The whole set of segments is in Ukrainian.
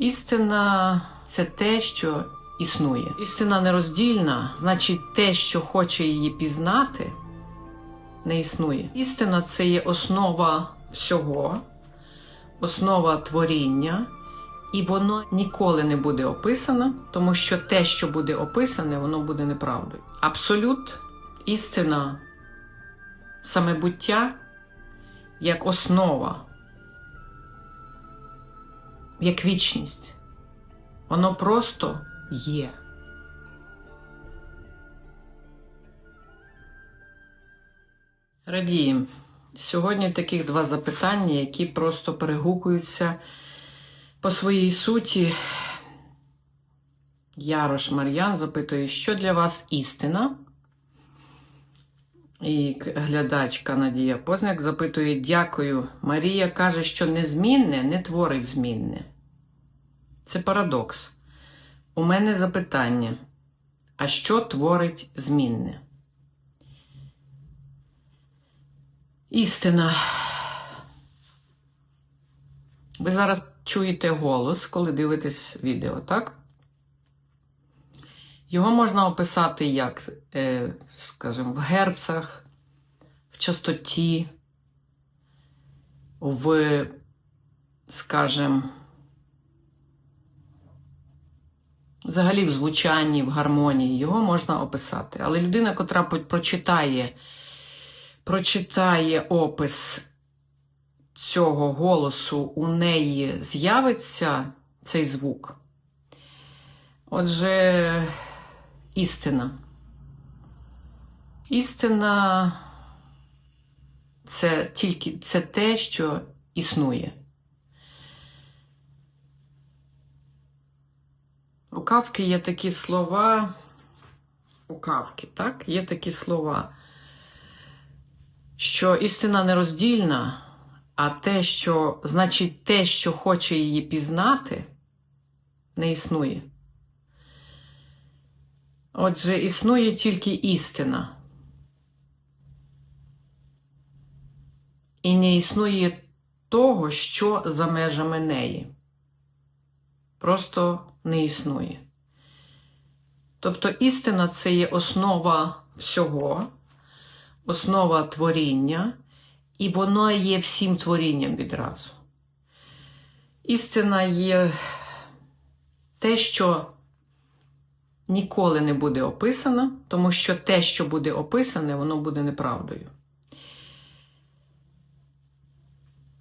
Істина це те, що існує. Істина нероздільна, значить, те, що хоче її пізнати, не існує. Істина це є основа всього, основа творіння, і воно ніколи не буде описано, тому що те, що буде описане, воно буде неправдою. Абсолют, істина, саме буття як основа, як вічність. Воно просто є. Радіємо. Сьогодні таких два запитання, які просто перегукуються по своїй суті. Ярош Мар'ян запитує, що для вас істина? І глядачка Надія Позняк запитує: Дякую. Марія каже, що незмінне не творить змінне. Це парадокс. У мене запитання: а що творить змінне? Істина. Ви зараз чуєте голос, коли дивитесь відео, так? Його можна описати як, е, скажімо, в герцах, в частоті, в, скажімо, взагалі в звучанні, в гармонії. Його можна описати. Але людина, котра прочитає, прочитає опис цього голосу, у неї з'явиться цей звук. Отже, істина. Істина це тільки це те, що існує. У Кавки є такі слова. У Кавки, так? Є такі слова, що істина нероздільна, а те, що значить те, що хоче її пізнати, не існує. Отже, існує тільки істина. І не існує того, що за межами неї. Просто не існує. Тобто істина це є основа всього, основа творіння, і воно є всім творінням відразу. Істина є те, що ніколи не буде описано, тому що те, що буде описане, воно буде неправдою.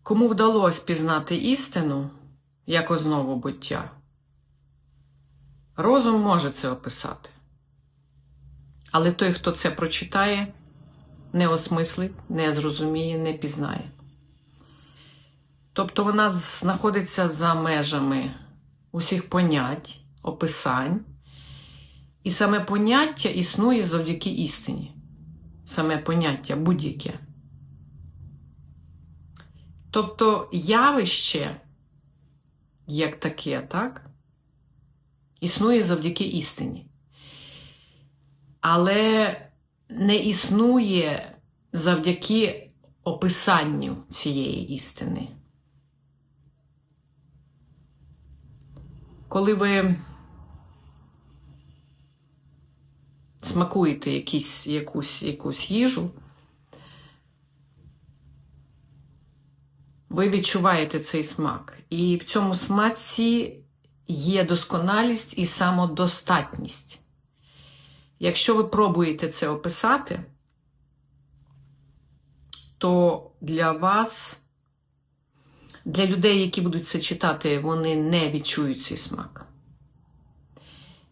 Кому вдалося пізнати істину як основу буття, розум може це описати. Але той, хто це прочитає, не осмислить, не зрозуміє, не пізнає. Тобто вона знаходиться за межами усіх понять, описань, і саме поняття існує завдяки істині. Саме поняття будь-яке. Тобто явище, як таке, так, існує завдяки істині. Але не існує завдяки описанню цієї істини. Коли ви смакуєте якісь, якусь, якусь їжу, ви відчуваєте цей смак. І в цьому смаці є досконалість і самодостатність. Якщо ви пробуєте це описати, то для вас, для людей, які будуть це читати, вони не відчують цей смак.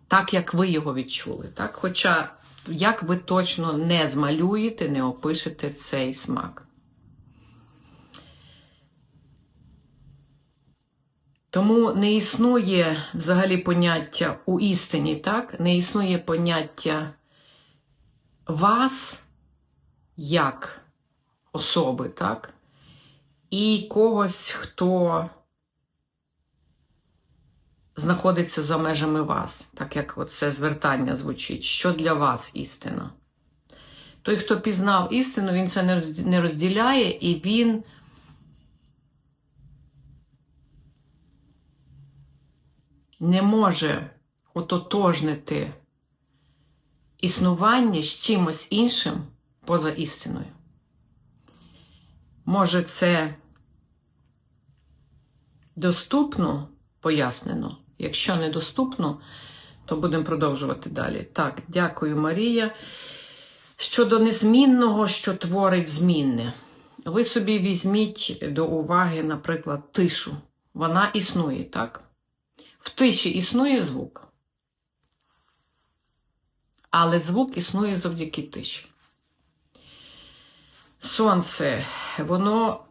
Так, як ви його відчули. Так? Хоча, як ви точно не змалюєте, не опишете цей смак. Тому не існує взагалі поняття у істині, так? Не існує поняття вас як особи, так? І когось, хто знаходиться за межами вас, так як оце звертання звучить. Що для вас істина? Той, хто пізнав істину, він це не розділяє, і він не може ототожнити існування з чимось іншим поза істиною. Може, це доступно пояснено. Якщо недоступно, то будемо продовжувати далі. Так, дякую, Марія. Щодо незмінного, що творить змінне, ви собі візьміть до уваги, наприклад, тишу. Вона існує, так? В тиші існує звук. Але звук існує завдяки тиші. Сонце, воно,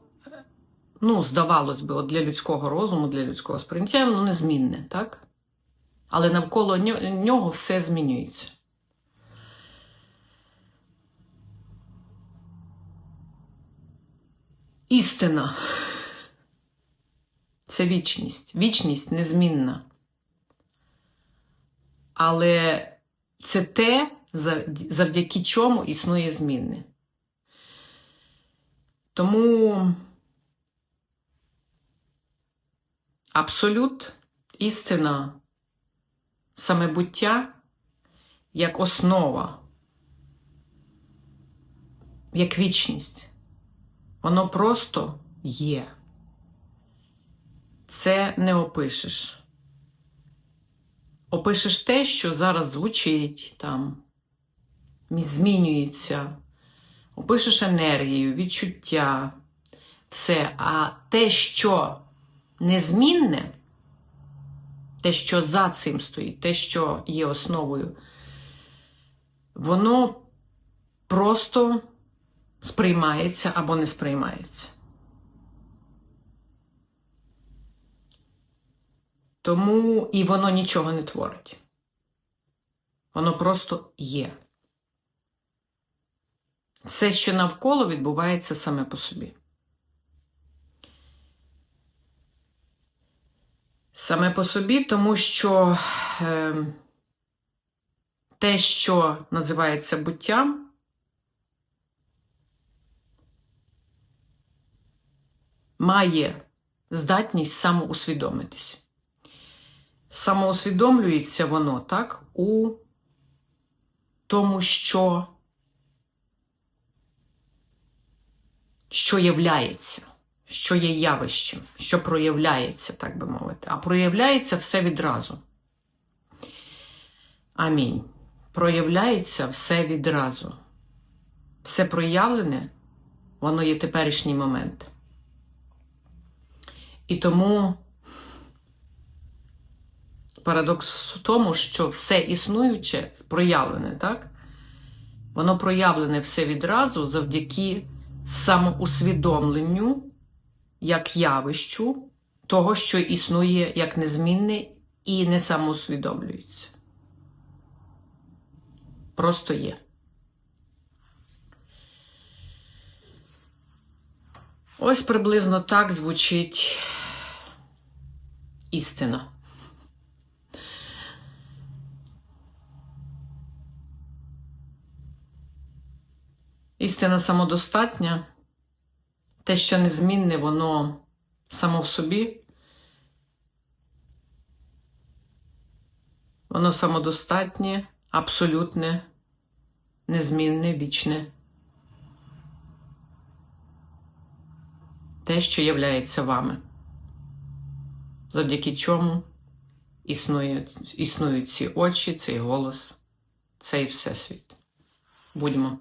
ну, здавалось би, от для людського розуму, для людського сприйняття, воно незмінне, так? Але навколо нього все змінюється. Істина це вічність. Вічність незмінна. Але це те, завдяки чому існує змінне. Тому абсолют, істина, саме буття як основа, як вічність. Воно просто є. Це не опишеш. Опишеш те, що зараз звучить там, змінюється. Опишеш енергію, відчуття, все. А те, що незмінне, те, що за цим стоїть, те, що є основою, воно просто сприймається або не сприймається. Тому і воно нічого не творить. Воно просто є. Все, що навколо відбувається саме по собі. Саме по собі, тому що е, те, що називається буттям, має здатність самоусвідомитись. Самоусвідомлюється воно так у тому, що, що являється, що є явищем, що проявляється, так би мовити. А проявляється все відразу. Амінь. Проявляється все відразу. Все проявлене, воно є теперішній момент. І тому парадокс в тому, що все існуюче проявлене, так? Воно проявлене все відразу завдяки самоусвідомленню як явищу того, що існує як незмінне і не самоусвідомлюється. Просто є. Ось приблизно так звучить істина. Істина самодостатня, те, що незмінне, воно само в собі, воно самодостатнє, абсолютне, незмінне, вічне. Те, що являється вами, завдяки чому існують, існують ці очі, цей голос, цей всесвіт. Будьмо.